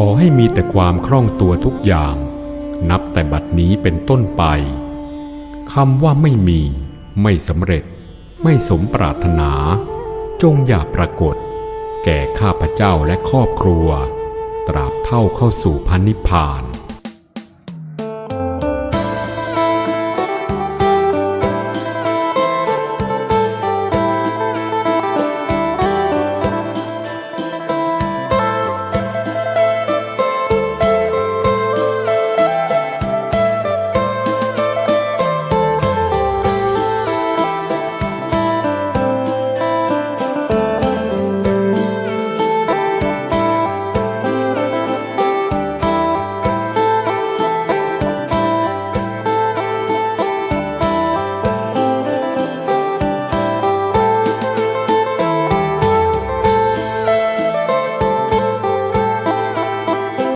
ขอให้มีแต่ความคล่องตัวทุกอย่าง นับแต่บัดนี้เป็นต้นไปคำว่าไม่มี ไม่สำเร็จ ไม่สมปรารถนา จงอย่าปรากฏ แก่ข้าพเจ้าและครอบครัว ตราบเท่าเข้าสู่พันนิพพาน